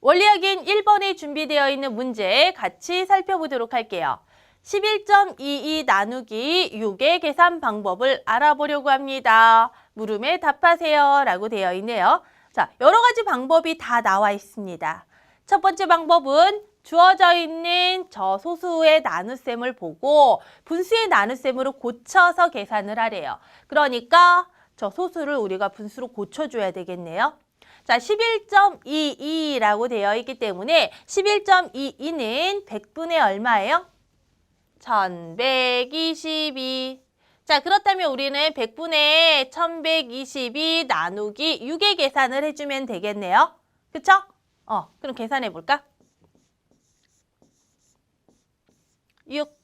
원리학인 1번에 준비되어 있는 문제 같이 살펴보도록 할게요. 11.22 나누기 6의 계산 방법을 알아보려고 합니다. 물음에 답하세요 라고 되어 있네요. 자, 여러 가지 방법이 다 나와 있습니다. 첫 번째 방법은 주어져 있는 저 소수의 나눗셈을 보고 분수의 나눗셈으로 고쳐서 계산을 하래요. 그러니까 저 소수를 우리가 분수로 고쳐줘야 되겠네요. 자, 11.22라고 되어 있기 때문에 11.22는 100분의 얼마예요? 1122. 자, 그렇다면 우리는 100분의 1122 나누기 6의 계산을 해주면 되겠네요. 그쵸? 어, 그럼 계산해 볼까? 6,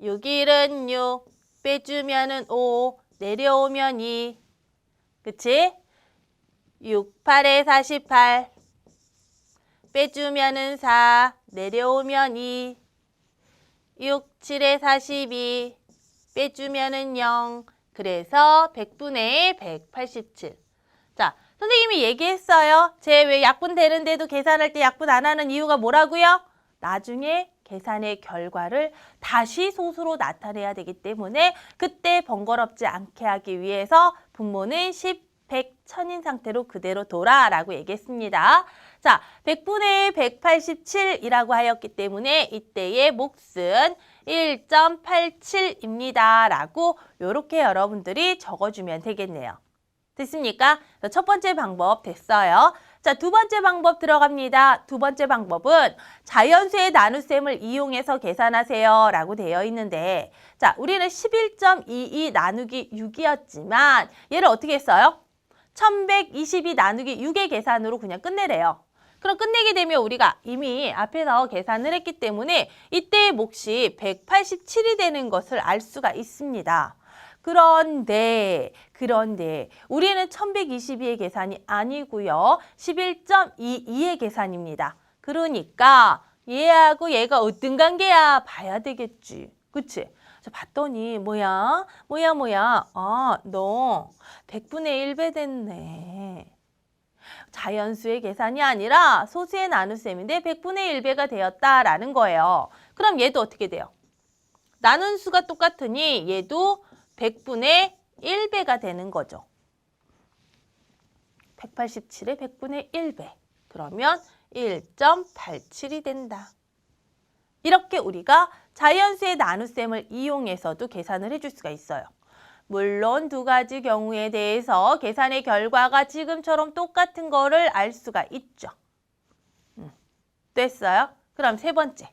6일은 6, 빼주면은 5, 내려오면 2. 그치? 6, 8에 48, 빼주면은 4, 내려오면 2. 6, 7에 42, 빼주면은 0. 그래서 100분의 187. 자, 선생님이 얘기했어요. 제 왜 약분 되는데도 계산할 때 약분 안 하는 이유가 뭐라고요? 나중에 계산의 결과를 다시 소수로 나타내야 되기 때문에 그때 번거롭지 않게 하기 위해서 분모는 10, 100, 1000인 상태로 그대로 둬라라고 얘기했습니다. 자, 100분의 187이라고 하였기 때문에 이때의 몫은 1.87입니다. 라고 이렇게 여러분들이 적어주면 되겠네요. 됐습니까? 자, 첫 번째 방법 됐어요. 자, 두 번째 방법 들어갑니다. 두 번째 방법은 자연수의 나눗셈을 이용해서 계산하세요. 라고 되어 있는데, 자, 우리는 11.22 나누기 6이었지만, 얘를 어떻게 했어요? 1122 나누기 6의 계산으로 그냥 끝내래요. 그럼 끝내게 되면 우리가 이미 앞에서 계산을 했기 때문에 이때의 몫이 187이 되는 것을 알 수가 있습니다. 그런데 그런데 우리는 1122의 계산이 아니고요. 11.22의 계산입니다. 그러니까 얘하고 얘가 어떤 관계야 봐야 되겠지. 그치? 저 봤더니 뭐야? 뭐야 뭐야? 아, 너 100분의 1배 됐네. 자연수의 계산이 아니라 소수의 나눗셈인데 100분의 1배가 되었다라는 거예요. 그럼 얘도 어떻게 돼요? 나눈 수가 똑같으니 얘도 100분의 1배가 되는 거죠. 187의 100분의 1배. 그러면 1.87이 된다. 이렇게 우리가 자연수의 나눗셈을 이용해서도 계산을 해줄 수가 있어요. 물론 두 가지 경우에 대해서 계산의 결과가 지금처럼 똑같은 거를 알 수가 있죠. 음, 됐어요? 그럼 세 번째.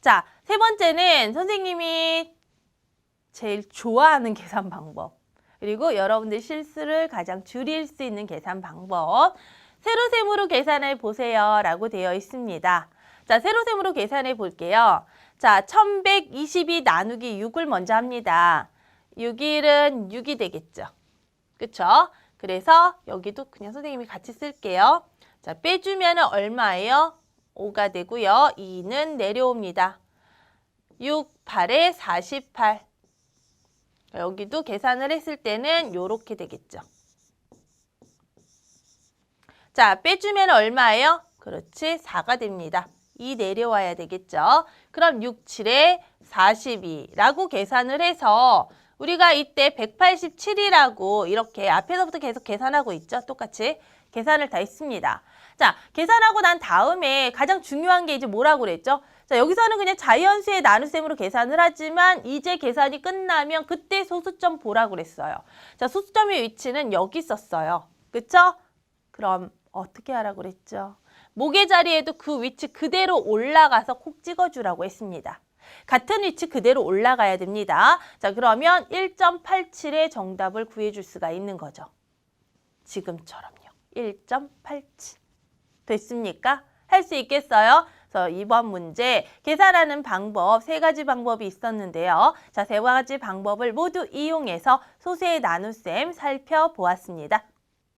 자, 세 번째는 선생님이 제일 좋아하는 계산 방법. 그리고 여러분들 실수를 가장 줄일 수 있는 계산 방법. 세로셈으로 계산해 보세요. 라고 되어 있습니다. 자, 세로셈으로 계산해 볼게요. 자, 1122 나누기 6을 먼저 합니다. 6일은 6이 되겠죠. 그쵸? 그래서 여기도 그냥 선생님이 같이 쓸게요. 자, 빼주면 얼마예요? 5가 되고요. 2는 내려옵니다. 6, 8에 48. 여기도 계산을 했을 때는 이렇게 되겠죠. 자, 빼주면 얼마예요? 그렇지, 4가 됩니다. 2 내려와야 되겠죠. 그럼 6, 7에 42라고 계산을 해서 우리가 이때 187이라고 이렇게 앞에서부터 계속 계산하고 있죠. 똑같이 계산을 다 했습니다. 자, 계산하고 난 다음에 가장 중요한 게 이제 뭐라고 그랬죠? 자, 여기서는 그냥 자연수의 나눗셈으로 계산을 하지만 이제 계산이 끝나면 그때 소수점 보라고 그랬어요. 자, 소수점의 위치는 여기 있었어요. 그쵸? 그럼 어떻게 하라고 그랬죠? 목의 자리에도 그 위치 그대로 올라가서 콕 찍어주라고 했습니다. 같은 위치 그대로 올라가야 됩니다. 자, 그러면 1.87의 정답을 구해줄 수가 있는 거죠. 지금처럼요. 1.87. 됐습니까? 할 수 있겠어요? 그래서 이번 문제 계산하는 방법 세 가지 방법이 있었는데요. 자, 세 가지 방법을 모두 이용해서 소수의 나눗셈 살펴보았습니다.